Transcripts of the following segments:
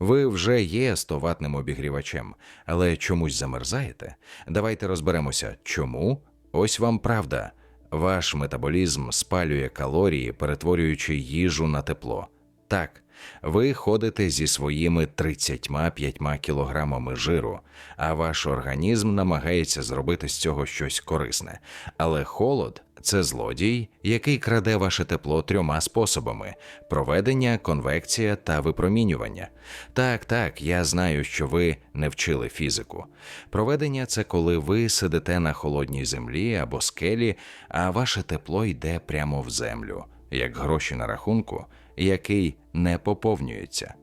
Ви вже є 100 ватним обігрівачем, але чомусь замерзаєте. Давайте розберемося, чому. Ось вам правда. Ваш метаболізм спалює калорії, перетворюючи їжу на тепло. Так, ви ходите зі своїми 35 кілограмами жиру, а ваш організм намагається зробити з цього щось корисне. Але холод це злодій, який краде ваше тепло трьома способами: проведення, конвекція та випромінювання. Так, так, я знаю, що ви не вчили фізику. Проведення це коли ви сидите на холодній землі або скелі, а ваше тепло йде прямо в землю, як гроші на рахунку, який не поповнюється.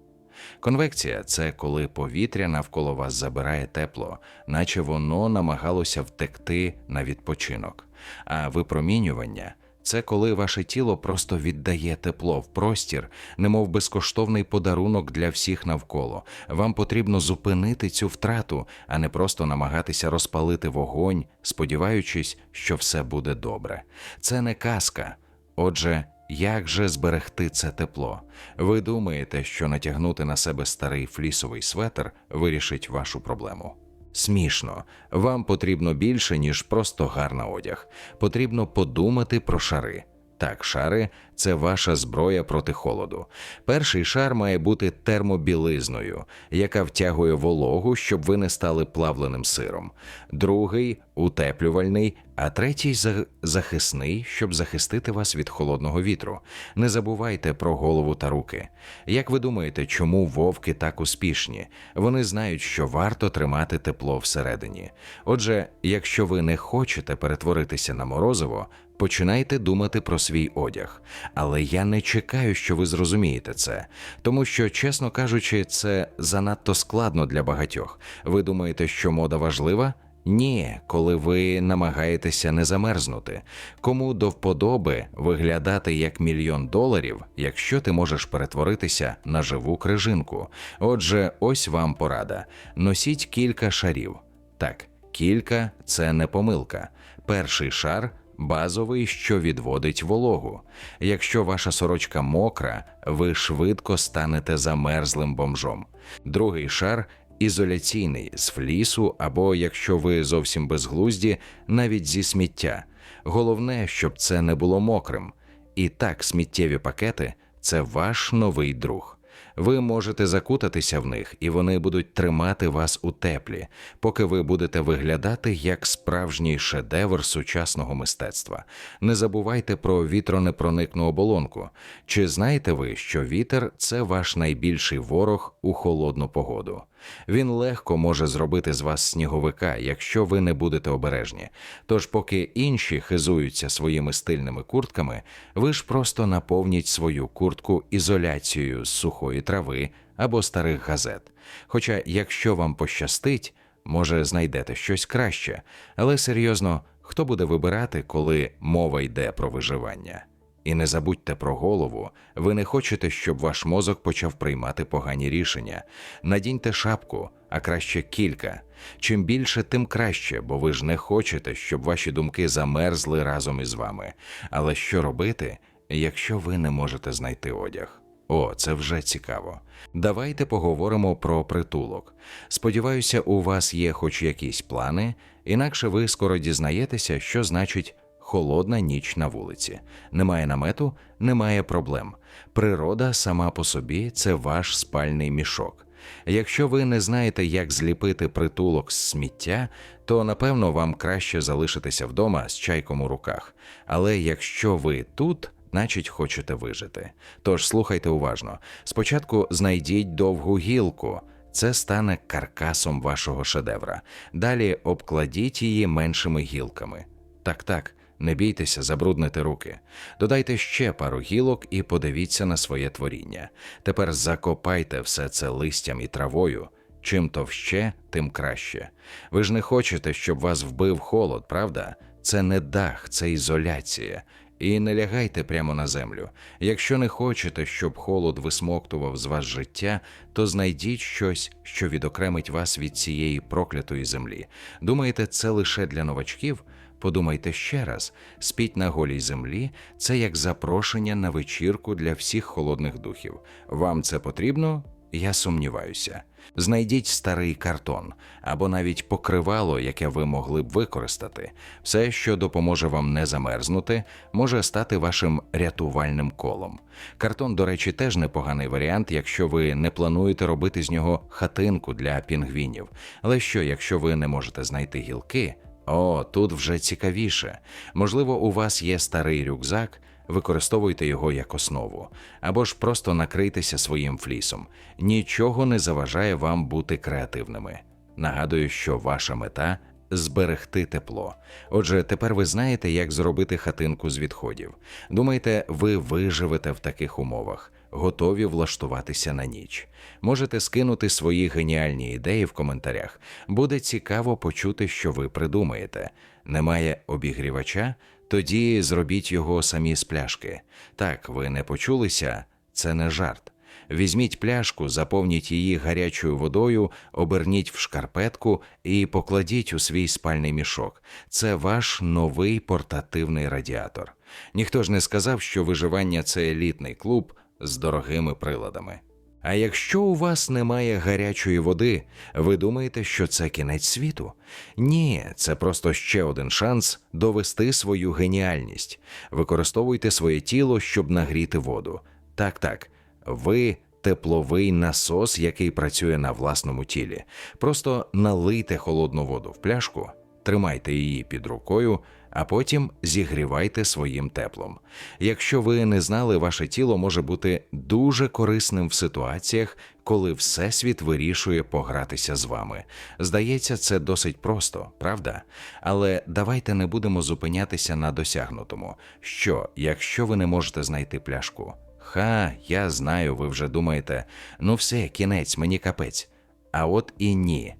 Конвекція це коли повітря навколо вас забирає тепло, наче воно намагалося втекти на відпочинок. А випромінювання це коли ваше тіло просто віддає тепло в простір, немов безкоштовний подарунок для всіх навколо. Вам потрібно зупинити цю втрату, а не просто намагатися розпалити вогонь, сподіваючись, що все буде добре. Це не казка. Отже, як же зберегти це тепло? Ви думаєте, що натягнути на себе старий флісовий светр вирішить вашу проблему? Смішно, вам потрібно більше, ніж просто гарна одяг. Потрібно подумати про шари. Так, шари це ваша зброя проти холоду. Перший шар має бути термобілизною, яка втягує вологу, щоб ви не стали плавленим сиром. Другий утеплювальний, а третій захисний, щоб захистити вас від холодного вітру. Не забувайте про голову та руки. Як ви думаєте, чому вовки так успішні? Вони знають, що варто тримати тепло всередині. Отже, якщо ви не хочете перетворитися на морозиво, починайте думати про свій одяг. Але я не чекаю, що ви зрозумієте це, тому що, чесно кажучи, це занадто складно для багатьох. Ви думаєте, що мода важлива? Ні, коли ви намагаєтеся не замерзнути. Кому до вподоби виглядати як мільйон доларів, якщо ти можеш перетворитися на живу крижинку. Отже, ось вам порада: носіть кілька шарів. Так, кілька це не помилка. Перший шар базовий, що відводить вологу. Якщо ваша сорочка мокра, ви швидко станете замерзлим бомжом. Другий шар ізоляційний з флісу, або якщо ви зовсім безглузді, навіть зі сміття. Головне, щоб це не було мокрим. І так, сміттєві пакети це ваш новий друг. Ви можете закутатися в них, і вони будуть тримати вас у теплі, поки ви будете виглядати як справжній шедевр сучасного мистецтва. Не забувайте про вітронепроникну оболонку. Чи знаєте ви, що вітер це ваш найбільший ворог у холодну погоду? Він легко може зробити з вас сніговика, якщо ви не будете обережні. Тож, поки інші хизуються своїми стильними куртками, ви ж просто наповніть свою куртку ізоляцією з сухої трави або старих газет. Хоча, якщо вам пощастить, може знайдете щось краще, але серйозно, хто буде вибирати, коли мова йде про виживання? І не забудьте про голову. Ви не хочете, щоб ваш мозок почав приймати погані рішення. Надіньте шапку, а краще кілька. Чим більше, тим краще, бо ви ж не хочете, щоб ваші думки замерзли разом із вами. Але що робити, якщо ви не можете знайти одяг? О, це вже цікаво. Давайте поговоримо про притулок. Сподіваюся, у вас є хоч якісь плани, інакше ви скоро дізнаєтеся, що значить холодна ніч на вулиці. Немає намету, немає проблем. Природа сама по собі це ваш спальний мішок. Якщо ви не знаєте, як зліпити притулок з сміття, то напевно вам краще залишитися вдома з чайком у руках. Але якщо ви тут, значить хочете вижити. Тож слухайте уважно. Спочатку знайдіть довгу гілку. Це стане каркасом вашого шедевра. Далі обкладіть її меншими гілками. Так, так, не бійтеся забруднити руки. Додайте ще пару гілок і подивіться на своє творіння. Тепер закопайте все це листям і травою. Чим товще, тим краще. Ви ж не хочете, щоб вас вбив холод, правда? Це не дах, це ізоляція. І не лягайте прямо на землю. Якщо не хочете, щоб холод висмоктував з вас життя, то знайдіть щось, що відокремить вас від цієї проклятої землі. Думаєте, це лише для новачків? Подумайте ще раз: спіть на голій землі це як запрошення на вечірку для всіх холодних духів. Вам це потрібно? Я сумніваюся. Знайдіть старий картон або навіть покривало, яке ви могли б використати. Все, що допоможе вам не замерзнути, може стати вашим рятувальним колом. Картон, до речі, теж непоганий варіант, якщо ви не плануєте робити з нього хатинку для пінгвінів. Але що, якщо ви не можете знайти гілки? О, тут вже цікавіше. Можливо, у вас є старий рюкзак, використовуйте його як основу, або ж просто накрийтеся своїм флісом. Нічого не заважає вам бути креативними. Нагадую, що ваша мета зберегти тепло. Отже, тепер ви знаєте, як зробити хатинку з відходів. Думаєте, ви виживете в таких умовах, готові влаштуватися на ніч. Можете скинути свої геніальні ідеї в коментарях. Буде цікаво почути, що ви придумаєте. Немає обігрівача? Тоді зробіть його самі з пляшки. Так, ви не почулися, це не жарт. Візьміть пляшку, заповніть її гарячою водою, оберніть в шкарпетку і покладіть у свій спальний мішок. Це ваш новий портативний радіатор. Ніхто ж не сказав, що виживання це елітний клуб з дорогими приладами. А якщо у вас немає гарячої води, ви думаєте, що це кінець світу? Ні, це просто ще один шанс довести свою геніальність. Використовуйте своє тіло, щоб нагріти воду. Так, так, ви тепловий насос, який працює на власному тілі. Просто налийте холодну воду в пляшку, тримайте її під рукою, а потім зігрівайте своїм теплом. Якщо ви не знали, ваше тіло може бути дуже корисним в ситуаціях, коли Всесвіт вирішує погратися з вами. Здається, це досить просто, правда? Але давайте не будемо зупинятися на досягнутому. Що, якщо ви не можете знайти пляшку? Ха, я знаю, ви вже думаєте, ну все, кінець, мені капець. А от і ні.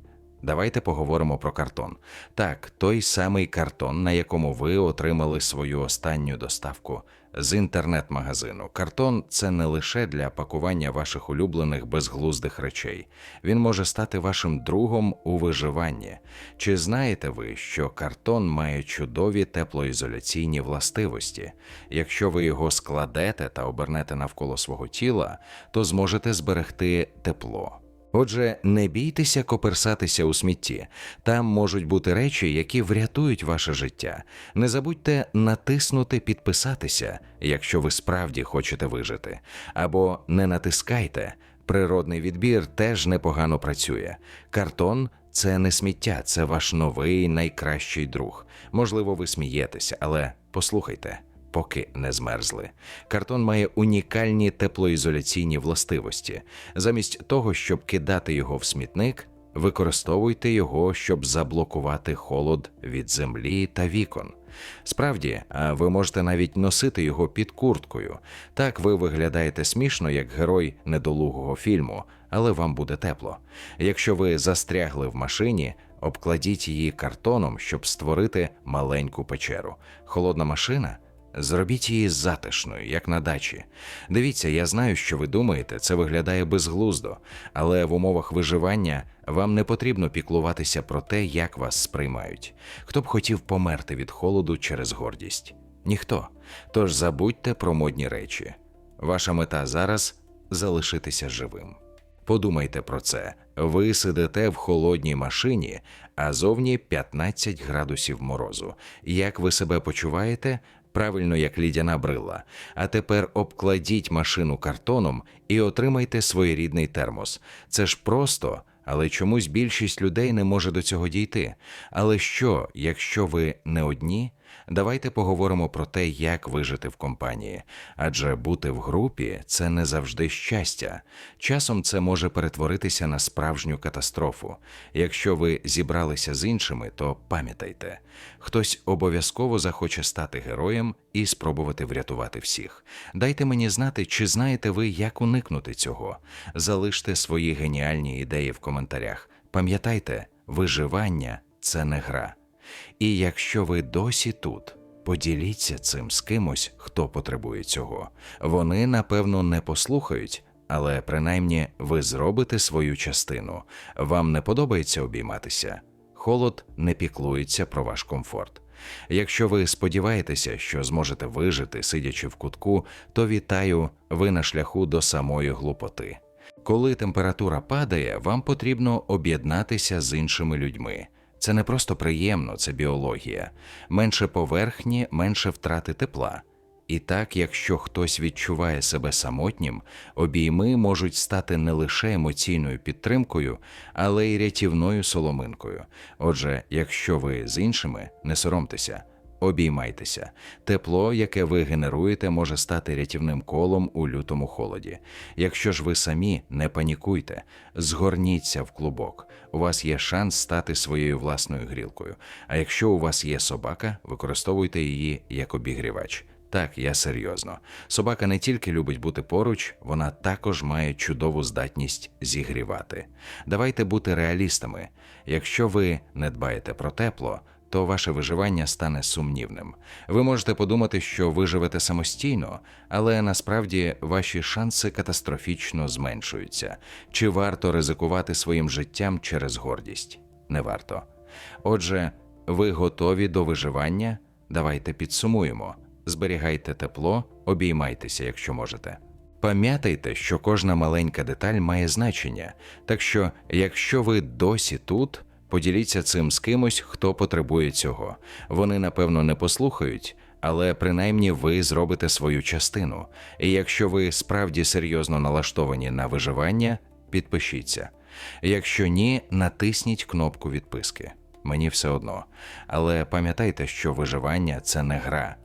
Давайте поговоримо про картон. Так, той самий картон, на якому ви отримали свою останню доставку з інтернет-магазину. Картон це не лише для пакування ваших улюблених безглуздих речей. Він може стати вашим другом у виживанні. Чи знаєте ви, що картон має чудові теплоізоляційні властивості? Якщо ви його складете та обернете навколо свого тіла, то зможете зберегти тепло. Отже, не бійтеся коперсатися у смітті. Там можуть бути речі, які врятують ваше життя. Не забудьте натиснути підписатися, якщо ви справді хочете вижити, або не натискайте. Природний відбір теж непогано працює. Картон це не сміття, це ваш новий найкращий друг. Можливо, ви смієтеся, але послухайте поки не змерзли. Картон має унікальні теплоізоляційні властивості. Замість того, щоб кидати його в смітник, використовуйте його, щоб заблокувати холод від землі та вікон. Справді, ви можете навіть носити його під курткою. Так ви виглядаєте смішно, як герой недолугого фільму, але вам буде тепло. Якщо ви застрягли в машині, обкладіть її картоном, щоб створити маленьку печеру. Холодна машина Зробіть її затишною, як на дачі. Дивіться, я знаю, що ви думаєте, це виглядає безглуздо, але в умовах виживання вам не потрібно піклуватися про те, як вас сприймають. Хто б хотів померти від холоду через гордість? Ніхто. Тож забудьте про модні речі. Ваша мета зараз залишитися живим. Подумайте про це. Ви сидите в холодній машині, а зовні 15 градусів морозу. Як ви себе почуваєте? Правильно як лідяна брила. А тепер обкладіть машину картоном і отримайте своєрідний термос. Це ж просто. Але чомусь більшість людей не може до цього дійти. Але що, якщо ви не одні? Давайте поговоримо про те, як вижити в компанії, адже бути в групі це не завжди щастя. Часом це може перетворитися на справжню катастрофу. Якщо ви зібралися з іншими, то пам'ятайте, хтось обов'язково захоче стати героєм і спробувати врятувати всіх. Дайте мені знати, чи знаєте ви, як уникнути цього. Залиште свої геніальні ідеї в коментарях. Пам'ятайте, виживання це не гра. І якщо ви досі тут, поділіться цим з кимось, хто потребує цього. Вони напевно не послухають, але принаймні ви зробите свою частину. Вам не подобається обійматися. Холод не піклується про ваш комфорт. Якщо ви сподіваєтеся, що зможете вижити, сидячи в кутку, то вітаю, ви на шляху до самої глупоти. Коли температура падає, вам потрібно об'єднатися з іншими людьми. Це не просто приємно, це біологія. Менше поверхні, менше втрати тепла. І так, якщо хтось відчуває себе самотнім, обійми можуть стати не лише емоційною підтримкою, але й рятівною соломинкою. Отже, якщо ви з іншими, не соромтеся. Обіймайтеся. Тепло, яке ви генеруєте, може стати рятівним колом у лютому холоді. Якщо ж ви самі не панікуйте, згорніться в клубок. У вас є шанс стати своєю власною грілкою. А якщо у вас є собака, використовуйте її як обігрівач. Так, я серйозно. Собака не тільки любить бути поруч, вона також має чудову здатність зігрівати. Давайте бути реалістами. Якщо ви не дбаєте про тепло, то ваше виживання стане сумнівним. Ви можете подумати, що виживете самостійно, але насправді ваші шанси катастрофічно зменшуються. Чи варто ризикувати своїм життям через гордість? Не варто. Отже, ви готові до виживання? Давайте підсумуємо. Зберігайте тепло, обіймайтеся, якщо можете. Пам'ятайте, що кожна маленька деталь має значення, так що, якщо ви досі тут, поділіться цим з кимось, хто потребує цього. Вони, напевно, не послухають, але принаймні ви зробите свою частину. І якщо ви справді серйозно налаштовані на виживання, підпишіться. Якщо ні, натисніть кнопку відписки. Мені все одно. Але пам'ятайте, що виживання це не гра,